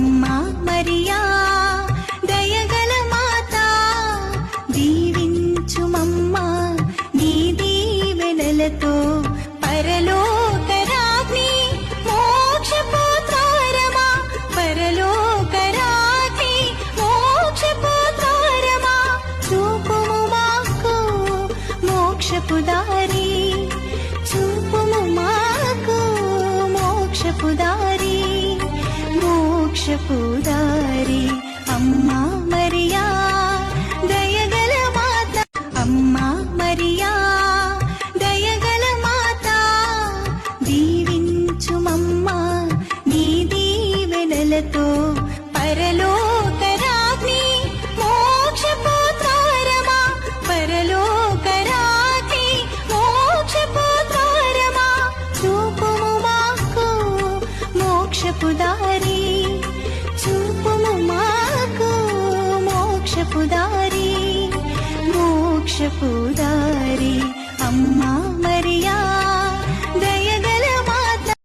అమ్మా మరియా దయగల మాత దీవించుమమ్మా నీ దీవెనలతో పరలోక రాజ్ఞి మోక్షపుత్రమా పరలోక రాజ్ఞి మోక్షపుత్రమా చూపుము మాకు మోక్షపు దారి చూపుము మాకు మోక్షపు దారి మోక్షపూదారి అమ్మా మరియా దయగల మాత అమ్మా మరియా దయగల మాత దీవించుమమ్మా నీ దీవెనలతో పరలోక రాజ్ఞి మోక్షపుత్రమా పరలోక రాజ్ఞి మోక్షపుత్రమా చూపుము మాకు చూపుము మాకు మోక్షపుదారి మోక్షపుదారి అమ్మ